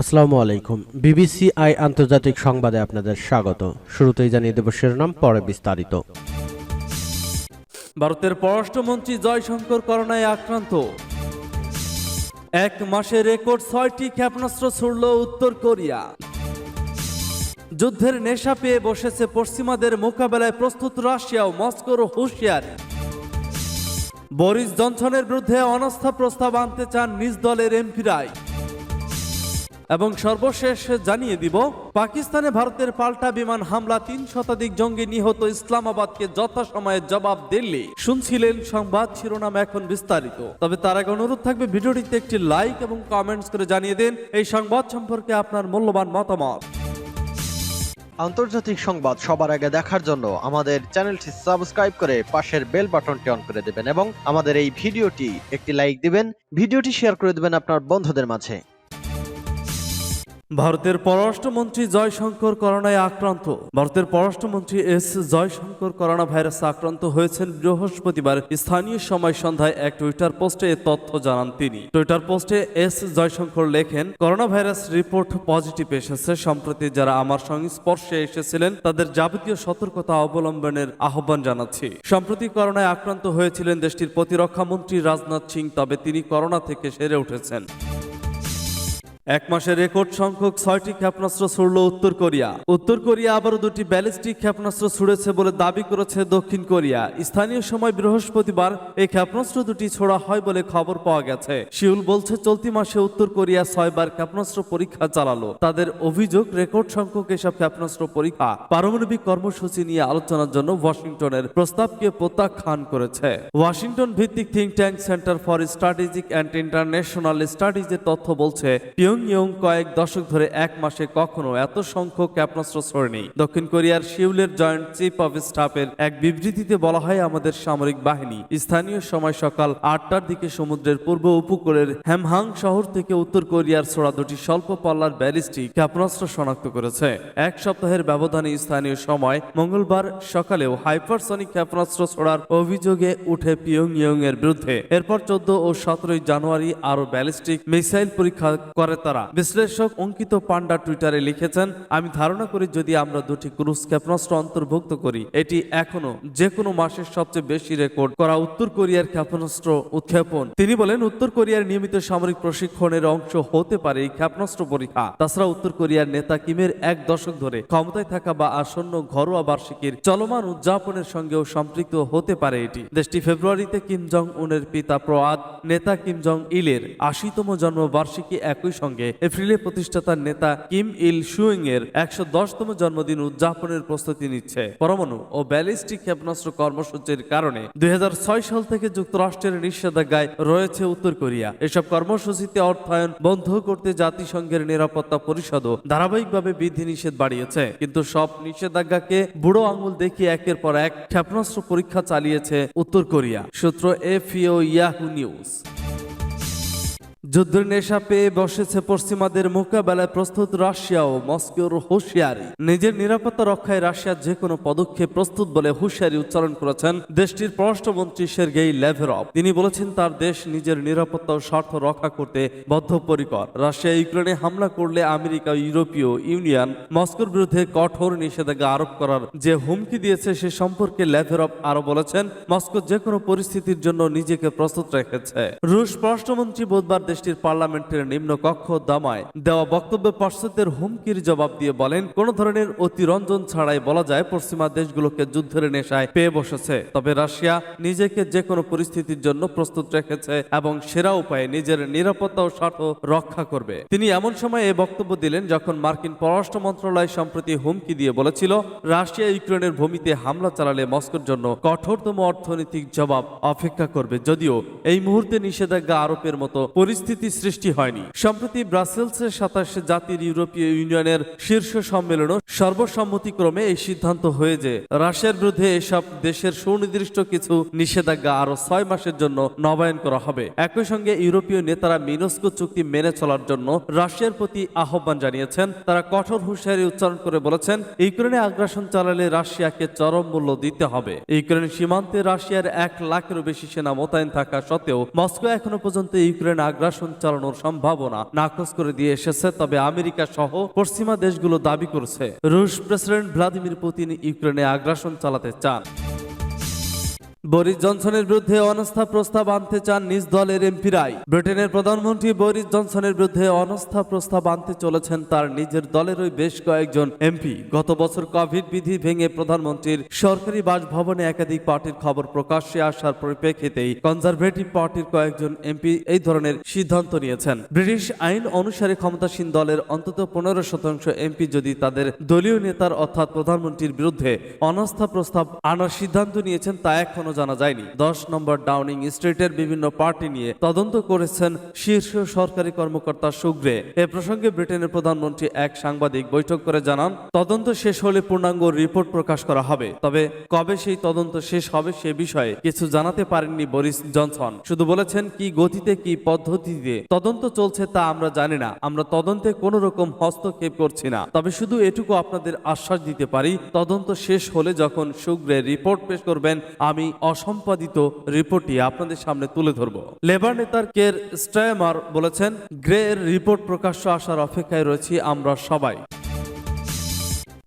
আসসালামু আলাইকুম। BBC I আন্তর্জাতিক সংবাদে আপনাদের স্বাগত। শুরুতেই জানিয়ে দেব শিরোনাম, পরে বিস্তারিত। ভারতের পররাষ্ট্রমন্ত্রী জয়শঙ্কর করোনায় আক্রান্ত। এক মাসে রেকর্ড ছয়টি ক্ষেপণাস্ত্র ছুড়ল উত্তর কোরিয়া। যুদ্ধের নেশা পেয়ে বসেছে পশ্চিমাদের মোকাবেলায় প্রস্তুত রাশিয়া ও মস্কোর হুঁশিয়ারি। বরিস জনসনের বিরুদ্ধে অনাস্থা প্রস্তাব আনতে চান নিজ দলের এমপিরাই। এবং সর্বশেষ জানিয়ে দিব, পাকিস্তানে ভারতের পাল্টা বিমান হামলা তিন শতাধিক জঙ্গি নিহত ইসলামাবাদকে যথাসময়ে জবাব দিল্লি। শুনছিলেন সংবাদ শিরোনাম এখন বিস্তারিত। তবে তার আগে অনুরোধ থাকবে ভিডিওটিতে একটি লাইক এবং কমেন্টস করে জানিয়ে দিন, এই সংবাদ সম্পর্কে আপনার মূল্যবান মতামত। আন্তর্জাতিক সংবাদ সবার আগে দেখার জন্য আমাদের চ্যানেলটি সাবস্ক্রাইব করে পাশের বেল বাটনটি অন করে দেবেন এবং আমাদের এই ভিডিওটি একটি লাইক দিবেন, ভিডিওটি শেয়ার করে দেবেন আপনার বন্ধুদের মাঝে। ভারতের পররাষ্ট্রমন্ত্রী জয়শঙ্কর করোনায় আক্রান্ত। ভারতের পররাষ্ট্রমন্ত্রী এস জয়শঙ্কর করোনা ভাইরাস আক্রান্ত হয়েছেন বৃহস্পতিবার। স্থানীয় সময় সন্ধ্যায় এক টুইটার পোস্টে তথ্য জানান তিনি। টুইটার পোস্টে এস জয়শঙ্কর লেখেন, করোনা ভাইরাস রিপোর্ট পজিটিভ এসেছে। সম্প্রতি যারা আমার সংস্পর্শে এসেছিলেন, তাদের যাবতীয় সতর্কতা অবলম্বনের আহ্বান জানাচ্ছি। সম্প্রতি করোনায় আক্রান্ত হয়েছিলেন দেশটির প্রতিরক্ষা মন্ত্রী রাজনাথ সিং, তবে তিনি করোনা থেকে সেরে উঠেছেন। এক মাসে রেকর্ড সংখ্যক ছয়টি ক্ষেপণাস্ত্র ছুড়ল উত্তর কোরিয়া। উত্তর কোরিয়া আবারও দুটি ব্যালিস্টিক ক্ষেপণাস্ত্র ছুড়েছে বলে দাবি করেছে দক্ষিণ কোরিয়া। স্থানীয় সময় বৃহস্পতিবার এই ক্ষেপণাস্ত্র দুটি ছোড়া হয় বলে খবর পাওয়া গেছে। শিউল বলছে, চলতি মাসে উত্তর কোরিয়া ছয়বার ক্ষেপণাস্ত্র পরীক্ষা চালালো। তাদের অভিযোগ, রেকর্ড সংখ্যক এসব ক্ষেপণাস্ত্র পরীক্ষা পারমাণবিক কর্মসূচি নিয়ে আলোচনার জন্য ওয়াশিংটনের প্রস্তাবকে প্রত্যাখ্যান করেছে। ওয়াশিংটন ভিত্তিক think tank center for strategic and international স্টাডিজের তথ্য বলছে পিয়ংইয়ং কয়েক দশক ধরে এক মাসে কখনো এত সংখ্যক ক্ষেপণাস্ত্র ছোড়েনি। দক্ষিণ কোরিয়ার শিউলের জয়েন্ট চিফ অফ স্টাফের এক বিবৃতিতে বলা হয়, আমাদের সামরিক বাহিনী স্থানীয় সময় সকাল আটটার দিকে সমুদ্রের পূর্ব উপকূলের হ্যামহাং শহর থেকে উত্তর কোরিয়ার ছোড়া দুটি স্বল্প পাল্লার ব্যালিস্টিক ক্ষেপণাস্ত্র শনাক্ত করেছে। এক সপ্তাহের ব্যবধানে স্থানীয় সময় মঙ্গলবার সকালেও হাইপারসনিক ক্ষেপণাস্ত্র ছোড়ার অভিযোগে উঠে পিয়ংইয়ং এর বিরুদ্ধে। এরপর চোদ্দ ও সতেরোই জানুয়ারি আরও ব্যালিস্টিক মিসাইল পরীক্ষা করে তারা বিশ্লেষক অঙ্কিত পান্ডা টুইটারে লিখেছেন, আমি ধারণা করি যদি আমরা দুটি ক্রুজ ক্ষেপণাস্ত্র অন্তর্ভুক্ত করি, এটি এখনও যে কোনো মাসের সবচেয়ে বেশি রেকর্ড করা উত্তর কোরিয়ার ক্ষেপণাস্ত্র উৎক্ষেপণ। তিনি বলেন, উত্তর কোরিয়ার নিয়মিত সামরিক প্রশিক্ষণের অংশ হতে পারে এই ক্ষেপণাস্ত্র পরীক্ষা। তাছাড়া উত্তর কোরিয়ার নেতা কিমের এক দশক ধরে ক্ষমতায় থাকা বা আসন্ন ঘরোয়া বার্ষিকীর চলমান উদযাপনের সঙ্গেও সম্পৃক্ত হতে পারে এটি। দেশটি ফেব্রুয়ারিতে কিম জং উনের পিতা প্রয়াত নেতা কিম জং ইলের আশিতম জন্মবার্ষিকী একই সঙ্গে এপ্রিলে প্রতিষ্ঠাতার নেতা কিম ইল সুইং এর একশো দশতম জন্মদিন উদযাপনের প্রস্তুতি নিচ্ছে। পরমাণু ও ব্যালিস্টিক ক্ষেপণাস্ত্র কর্মসূচির কারণে দুই সাল থেকে যুক্তরাষ্ট্রের নিষেধাজ্ঞায় রয়েছে উত্তর কোরিয়া। এসব কর্মসূচিতে অর্থায়ন বন্ধ করতে জাতিসংঘের নিরাপত্তা পরিষদও ধারাবাহিকভাবে বিধিনিষেধ বাড়িয়েছে। কিন্তু সব নিষেধাজ্ঞাকে বুড়ো আঙুল দেখিয়ে একের পর এক ক্ষেপণাস্ত্র পরীক্ষা চালিয়েছে উত্তর কোরিয়া। সূত্র এফিও ইয়াহু নিউজ। যুদ্ধের নেশা পেয়ে বসেছে পশ্চিমাদের মোকাবেলায় প্রস্তুত রাশিয়া ও মস্কোর হুঁশিয়ারি। নিজের নিরাপত্তা রক্ষায় রাশিয়ার যে কোনো পদক্ষেপ প্রস্তুত বলে হুঁশিয়ারি উচ্চারণ করেছেন দেশটির পররাষ্ট্রমন্ত্রী সের্গেই লেভেরভ। তিনি বলেছেন, তার দেশ নিজের নিরাপত্তা ও স্বার্থ রক্ষা করতে বদ্ধপরিকর। রাশিয়া ইউক্রেনে হামলা করলে আমেরিকা ইউরোপীয় ইউনিয়ন মস্কোর বিরুদ্ধে কঠোর নিষেধাজ্ঞা আরোপ করার যে হুমকি দিয়েছে, সে সম্পর্কে লেভেরভ আরও বলেছেন, মস্কো যে কোনো পরিস্থিতির জন্য নিজেকে প্রস্তুত রেখেছে। রুশ পররাষ্ট্রমন্ত্রী বুধবার দেশটির পার্লামেন্টের নিম্ন কক্ষ দামায় দেওয়া বক্তব্যে পাশ্চাত্যের হুমকির জবাব দিয়ে বলেন, কোন ধরনের অতিরঞ্জন ছাড়াই বলা যায় পশ্চিমা দেশগুলোকে যুদ্ধের নেশায় পেয়ে বসেছে। তবে রাশিয়া নিজেকে যে কোনো পরিস্থিতির জন্য প্রস্তুত রেখেছে এবং সেরা উপায়ে নিজের নিরাপত্তা ও স্বার্থ রক্ষা করবে। তিনি এমন সময় এ বক্তব্য দিলেন যখন মার্কিন পররাষ্ট্র মন্ত্রণালয় সম্প্রতি হুমকি দিয়ে বলেছিল, রাশিয়া ইউক্রেনের ভূমিতে হামলা চালালে মস্কোর জন্য কঠোরতম অর্থনৈতিক জবাব অপেক্ষা করবে। যদিও এই মুহূর্তে নিষেধাজ্ঞা আরোপের মতো পরিস্থিতি সৃষ্টি হয়নি। সম্প্রতি ব্রাসেলসের সাতাশে জাতির ইউরোপীয় ইউনিয়নের শীর্ষ সম্মেলনও সর্বসম্মতিক্রমে এই সিদ্ধান্ত হয়ে যে রাশিয়ার বিরুদ্ধে এসব দেশের সুনির্দিষ্ট কিছু নিষেধাজ্ঞা আরও ছয় মাসের জন্য নবায়ন করা হবে। একই সঙ্গে ইউরোপীয় নেতারা মিনস্কো চুক্তি মেনে চলার জন্য রাশিয়ার প্রতি আহ্বান জানিয়েছেন। তারা কঠোর হুঁশিয়ারি উচ্চারণ করে বলেছেন, ইউক্রেনে আগ্রাসন চালালে রাশিয়াকে চরম মূল্য দিতে হবে। ইউক্রেন সীমান্তে রাশিয়ার এক লাখেরও বেশি সেনা মোতায়েন থাকা সত্ত্বেও মস্কো এখনও পর্যন্ত ইউক্রেন আগ্রাসন আগ্রাসন চালানোর সম্ভাবনা নাকচ করে দিয়ে এসেছে, তবে আমেরিকা সহ পশ্চিমা দেশগুলো দাবি করছে। রুশ প্রেসিডেন্ট ভ্লাদিমির পুতিন ইউক্রেনে আগ্রাসন চালাতে চান। বরিস জনসনের বিরুদ্ধে অনাস্থা প্রস্তাব আনতে চান নিজ দলের এমপিরাই ব্রিটেনের প্রধানমন্ত্রী বরিস জনসনের বিরুদ্ধে অনাস্থা প্রস্তাব আনতে চলেছেন তার নিজের দলেরই বেশ কয়েকজন এমপি। গত বছর কোভিড বিধি ভেঙে প্রধানমন্ত্রীর সরকারি বাসভবনে একাধিক পার্টির খবর প্রকাশ্যে আসার পরিপ্রেক্ষিতেই কনজারভেটিভ পার্টির কয়েকজন এমপি এই ধরনের সিদ্ধান্ত নিয়েছেন। ব্রিটিশ আইন অনুসারে ক্ষমতাসীন দলের অন্তত পনেরো শতাংশ এমপি যদি তাদের দলীয় নেতার অর্থাৎ প্রধানমন্ত্রীর বিরুদ্ধে অনাস্থা প্রস্তাব আনার সিদ্ধান্ত নিয়েছেন তা এখনও জানা যায়নি। দশ নম্বর ডাউনিং স্ট্রিটের বিভিন্ন পার্টি নিয়ে তদন্ত করেছেন শীর্ষ সরকারি কর্মকর্তা সুগ্রে। এ প্রসঙ্গে ব্রিটেনের প্রধানমন্ত্রী এক সাংবাদিক বৈঠক করে জানান, তদন্ত শেষ হলে পূর্ণাঙ্গ রিপোর্ট প্রকাশ করা হবে। তবে কবে সেই তদন্ত শেষ হবে সে বিষয়ে কিছু জানাতে পারেননি বরিস জনসন। শুধু বলেছেন কি গতিতে, কি পদ্ধতিতে তদন্ত চলছে তা আমরা জানি না। আমরা তদন্তে কোনো রকম হস্তক্ষেপ করছি না। তবে শুধু এটুকু আপনাদের আশ্বাস দিতে পারি, তদন্ত শেষ হলে যখন সুগ্রে রিপোর্ট পেশ করবেন, আমি অসম্পাদিত রিপোর্টটি আপনাদের সামনে তুলে ধরব। লেবার নেতার কের স্ট্রাইমার বলেছেন গ্রে এর রিপোর্ট প্রকাশ্য আসার অপেক্ষায় রয়েছি আমরা সবাই।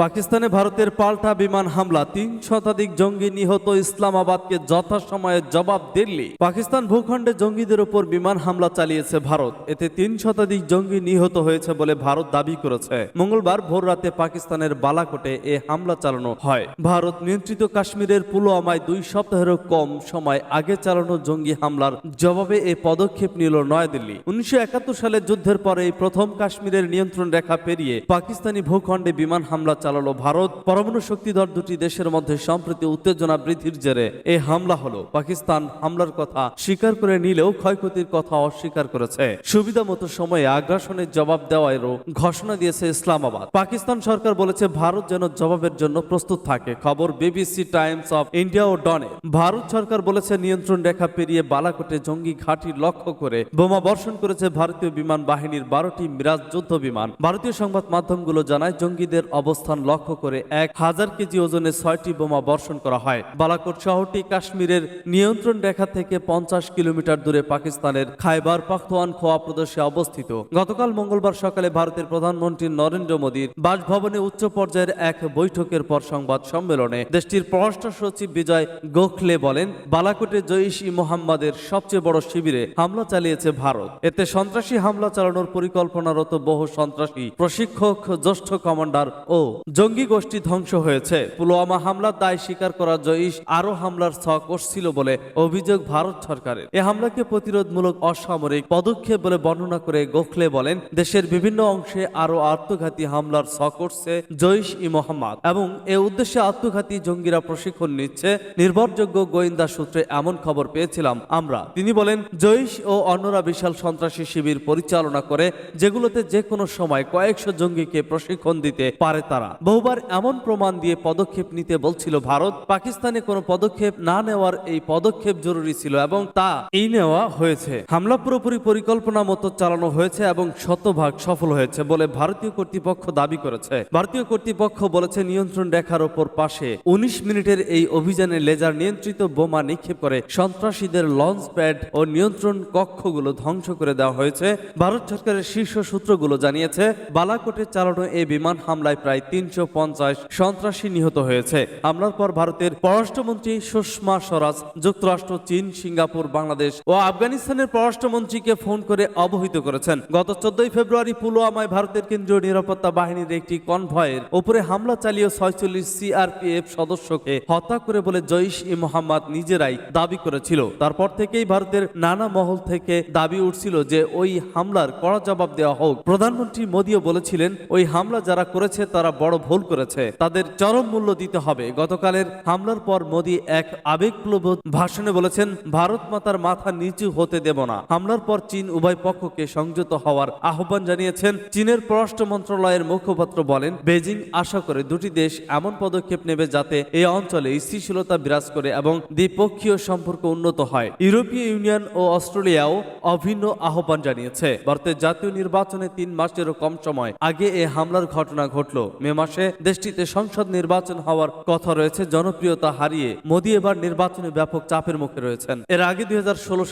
পাকিস্তানে ভারতের পাল্টা বিমান হামলা, তিন শতাধিক জঙ্গি নিহত ইসলামাবাদকে যথাসময়ে জবাব দিল্লি। পাকিস্তান ভূখণ্ডে জঙ্গিদের উপর বিমান হামলা চালিয়েছে ভারত। এতে তিন শতাধিক জঙ্গি নিহত হয়েছে বলে ভারত দাবি করেছে। মঙ্গলবার ভোর রাতে পাকিস্তানের বালাকোটে এ হামলা চালানো হয়। ভারত নিয়ন্ত্রিত কাশ্মীরের পুলওয়ামায় দুই সপ্তাহেরও কম সময় আগে চালানো জঙ্গি হামলার জবাবে এ পদক্ষেপ নিল নয়াদিল্লি। উনিশশো একাত্তর সালের যুদ্ধের পরে প্রথম কাশ্মীরের নিয়ন্ত্রণ রেখা পেরিয়ে পাকিস্তানি ভূখণ্ডে বিমান হামলা চালালো ভারত। পরমাণু শক্তিধর দুটি দেশের মধ্যে সম্প্রতি, উত্তেজনা বৃদ্ধির জেরে এই হামলা হলো। পাকিস্তান হামলার কথা স্বীকার করে নিলেও ক্ষয়ক্ষতির কথা অস্বীকার করেছে। সুবিধা মতো সময়ে আগ্রাসনের জবাব দেওয়ারও ঘোষণা দিয়েছে ইসলামাবাদ। পাকিস্তান সরকার বলেছে, ভারত যেন জবাবের জন্য প্রস্তুত থাকে। খবর বিবিসি টাইমস অফ ইন্ডিয়া ও ডনে। ভারত সরকার বলেছে, নিয়ন্ত্রণ রেখা পেরিয়ে বালাকোটে জঙ্গি ঘাঁটি লক্ষ্য করে বোমা বর্ষণ করেছে ভারতীয় বিমান বাহিনীর বারোটি মিরাজ যুদ্ধ বিমান ভারতীয় সংবাদ মাধ্যমগুলো জানায়, জঙ্গিদের অবস্থান লক্ষ্য করে এক হাজার কেজি ওজনের ছয়টি বোমা বর্ষণ করা হয়। বালাকোট শহরটি কাশ্মীরের নিয়ন্ত্রণ রেখা থেকে পঞ্চাশ কিলোমিটার দূরে পাকিস্তানের খাইবার পাখতোয়ান খোয়া প্রদেশে অবস্থিত। গতকাল মঙ্গলবার সকালে ভারতের প্রধানমন্ত্রী নরেন্দ্র মোদীর বাসভবনে উচ্চ পর্যায়ের এক বৈঠকের পর সংবাদ সম্মেলনে দেশটির পররাষ্ট্র সচিব বিজয় গোখলে বলেন, বালাকোটে জৈশ ই মোহাম্মদের সবচেয়ে বড় শিবিরে হামলা চালিয়েছে ভারত। এতে সন্ত্রাসী হামলা চালানোর পরিকল্পনারত বহু সন্ত্রাসী প্রশিক্ষক, জ্যেষ্ঠ কমান্ডার ও জঙ্গি গোষ্ঠী ধ্বংস হয়েছে। পুলওয়ামা হামলার দায় স্বীকার করা জৈশ আরও হামলার ছক করছিল বলে অভিযোগ ভারত সরকারের। এ হামলাকে প্রতিরোধমূলক অসামরিক পদক্ষেপ বলে বর্ণনা করে গোখলে বলেন, দেশের বিভিন্ন অংশে আরও আত্মঘাতী হামলার ছক করছে জৈশ ই মোহাম্মদ এবং এ উদ্দেশ্যে আত্মঘাতী জঙ্গিরা প্রশিক্ষণ নিচ্ছে। নির্ভরযোগ্য গোয়েন্দা সূত্রে এমন খবর পেয়েছিলাম আমরা। তিনি বলেন, জৈশ ও অন্যরা বিশাল সন্ত্রাসী শিবির পরিচালনা করে, যেগুলোতে যে কোনো সময় কয়েকশো জঙ্গিকে প্রশিক্ষণ দিতে পারে তারা। বহুবার এমন প্রমাণ দিয়ে পদক্ষেপ নিতে বলছিল ভারত, পাকিস্তানে কোনো পদক্ষেপ না নেওয়ার এই পদক্ষেপ জরুরি ছিল এবং তা এই নেওয়া হয়েছে। হামলা পুরোপুরি পরিকল্পনা মতো চালানো হয়েছে এবং শতভাগ সফল হয়েছে বলে ভারতীয় কর্তৃপক্ষ দাবি করেছে। ভারতীয় কর্তৃপক্ষ বলেছে নিয়ন্ত্রণ রেখার ওপর পাশে উনিশ মিনিটের এই অভিযানে লেজার নিয়ন্ত্রিত বোমা নিক্ষেপ করে সন্ত্রাসীদের লঞ্চ প্যাড ও নিয়ন্ত্রণ কক্ষগুলো ধ্বংস করে দেওয়া হয়েছে। ভারত সরকারের শীর্ষ সূত্রগুলো জানিয়েছে, বালাকোটে চালানো এই বিমান হামলায় প্রায় তিনশো পঞ্চাশ সন্ত্রাসী নিহত হয়েছে। হামলার পর ভারতের পররাষ্ট্রমন্ত্রী সুষমা স্বরাজ, যুক্তরাষ্ট্র, চীন, সিঙ্গাপুর, বাংলাদেশ ও আফগানিস্তানের পররাষ্ট্রমন্ত্রীকে ফোন করে অবহিত করেছেন। গত চোদ্দই ফেব্রুয়ারি পুলওয়ামায় ভারতের কেন্দ্রীয় নিরাপত্তা বাহিনীর একটি কনভয়ের উপরে হামলা চালিয়ে ছয়চল্লিশ সিআরপিএফ সদস্যকে হত্যা করে বলে জৈশ ই মোহাম্মদ নিজেরাই দাবি করেছিল। তারপর থেকেই ভারতের নানা মহল থেকে দাবি উঠছিল যে ওই হামলার কড়া জবাব দেওয়া হোক। প্রধানমন্ত্রী মোদীও বলেছিলেন, ওই হামলা যারা করেছে তারা বড় ভুল করেছে। তাদের চরম মূল্য দিতে হবে। গতকালের হামলার পর মোদী এক আবেগপ্রবণ ভাষণে বলেছেন, ভারত মাতার মাথা নিচু হতে দেব না। হামলার পর চীন উভয় পক্ষকে সংযত হওয়ার আহ্বান জানিয়েছেন। চীনের পররাষ্ট্র মন্ত্রণালয়ের মুখপাত্র বলেন বেজিং আশা করে দুটি দেশ এমন পদক্ষেপ নেবে যাতে এই অঞ্চলে স্থিতিশীলতা বিরাজ করে এবং দ্বিপক্ষীয় সম্পর্ক উন্নত হয়। ইউরোপীয় ইউনিয়ন ও অস্ট্রেলিয়াও অভিন্ন আহ্বান জানিয়েছে। ভারতের জাতীয় নির্বাচনে তিন মাসেরও কম সময় আগে এ হামলার ঘটনা ঘটল। মে মাসে দেশটিতে সংসদ নির্বাচন হওয়ার কথা রয়েছে। জনপ্রিয়তা হারিয়ে মোদী এবার নির্বাচনে ব্যাপক চাপের মুখে রয়েছেন। এর আগে দুই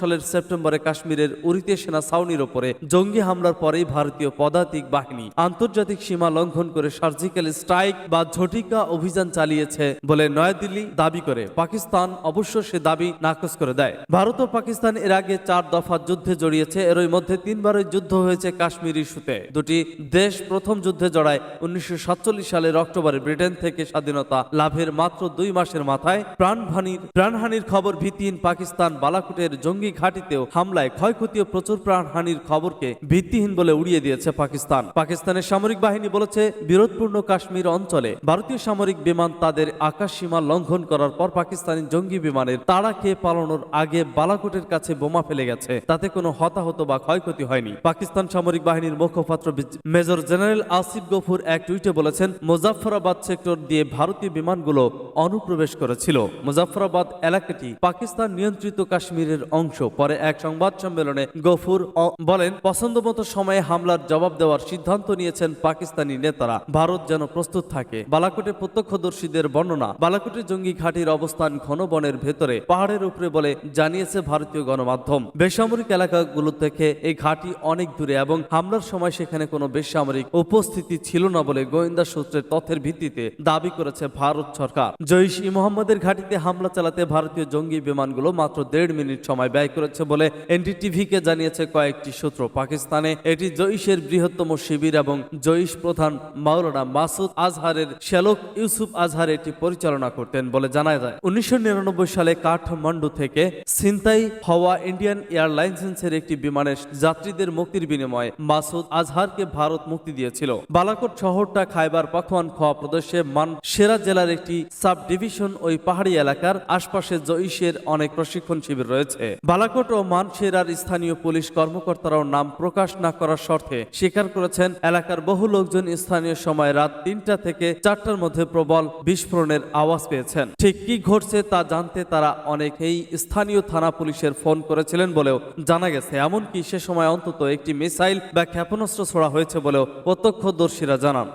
সালের সেপ্টেম্বরে কাশ্মীরের উরিতে সেনা ছাউনির ওপরে জঙ্গি হামলার পরেই ভারতীয় পদাতিক বাহিনী আন্তর্জাতিক সীমা লঙ্ঘন করে সার্জিক্যাল স্ট্রাইক বা ঝটিকা অভিযান চালিয়েছে বলে নয়াদিল্লি দাবি করে। পাকিস্তান অবশ্য সে দাবি নাকচ করে দেয়। ভারত ও পাকিস্তান এর আগে চার দফা যুদ্ধে জড়িয়েছে। এরই মধ্যে তিনবারই যুদ্ধ হয়েছে কাশ্মীর ইস্যুতে। দুটি দেশ প্রথম যুদ্ধে জড়ায়। উনিশশো সাতচল্লিশ সালের অক্টোবরে ব্রিটেন থেকে স্বাধীনতা লাভের মাত্র দুই মাসের মাথায় প্রাণহানির প্রাণহানির খবর ভিত্তিহীন পাকিস্তান বালাকোটের জঙ্গি ঘাঁটিতেও হামলায় ক্ষয়ক্ষতি প্রচুর প্রাণহানির খবরকে ভিত্তিহীন বলে উড়িয়ে দিয়েছে পাকিস্তান। পাকিস্তানের সামরিক বাহিনী বলেছে, বিরোধপূর্ণ কাশ্মীর অঞ্চলে ভারতীয় সামরিক বিমান তাদের আকাশ সীমা লঙ্ঘন করার পর পাকিস্তানি জঙ্গি বিমানের তাড়া খেয়ে পালানোর আগে বালাকোটের কাছে বোমা ফেলে গেছে। তাতে কোনো হতাহত বা ক্ষয়ক্ষতি হয়নি। পাকিস্তান সামরিক বাহিনীর মুখপাত্র মেজর জেনারেল আসিফ গফুর এক টুইটে বলেছেন মুজাফফরাবাদ সেক্টর দিয়ে ভারতীয় বিমানগুলো অনুপ্রবেশ করেছিল। মুজাফফরাবাদ এলাকাটি পাকিস্তান নিয়ন্ত্রিত কাশ্মীরের অংশ। পরে এক সংবাদ সম্মেলনে গফুর বলেন, পছন্দমতো সময়ে হামলার জবাব দেওয়ার সিদ্ধান্ত নিয়েছেন পাকিস্তানি নেতারা। ভারত যেন প্রস্তুত থাকে। বালাকোটে প্রত্যক্ষদর্শীদের বর্ণনা, বালাকোটে জঙ্গি ঘাঁটির অবস্থান ঘন বনের ভেতরে, পাহাড়ের উপরে বলে জানিয়েছে ভারতীয় গণমাধ্যম। বেসামরিক এলাকাগুলো থেকে এই ঘাঁটি অনেক দূরে এবং হামলার সময় সেখানে কোনো বেসামরিক উপস্থিতি ছিল না বলে গোয়েন্দা সূত্রের তথ্যের ভিত্তিতে দাবি করেছে ভারত সরকার। জৈশ ই মোহাম্মদের ঘাঁটিতে হামলা চালাতে ভারতীয় জঙ্গি বিমানগুলো মাত্র দেড় মিনিট সময় ব্যয় করেছে বলে এনডিটিভিকে জানিয়েছে কয়েকটি সূত্র পাকিস্তানে। এটি জৈশের বৃহত্তম শিবির এবং জৈশ প্রধান মাওলানা মাসুদ আজহারের শ্যালক ইউসুফ আজহার এটি পরিচালনা করতেন বলে জানা যায়। উনিশশো নিরানব্বই সালে কাঠমান্ডু থেকে ছিনতাই হওয়া ইন্ডিয়ান এয়ারলাইন্সের একটি বিমানের যাত্রীদের মুক্তির বিনিময়ে মাসুদ আজহারকে ভারত মুক্তি দিয়েছিল। বালাকোট শহরটা খাইবার পাখওয়ান খোয়া প্রদেশে মানসেরা জেলার একটি সাব ডিভিশন ওই পাহাড়ি এলাকার আশপাশে জৈশের অনেক প্রশিক্ষণ শিবির রয়েছে। বালাকোট ও মানসেরার স্থানীয় পুলিশ কর্মকর্তারাও নাম প্রকাশ না করার শর্তে স্বীকার করেছেন। এলাকার বহু লোকজন স্থানীয় সময় রাত তিনটা থেকে চারটার মধ্যে প্রবল বিস্ফোরণের আওয়াজ পেয়েছেন। ঠিক কি ঘটছে তা জানতে তারা অনেকেই স্থানীয় থানা পুলিশের ফোন করেছিলেন বলেও জানা গেছে। এমনকি সে সময় অন্তত একটি মিসাইল বা ক্ষেপণাস্ত্র ছোড়া হয়েছে বলেও প্রত্যক্ষদর্শীরা জানান।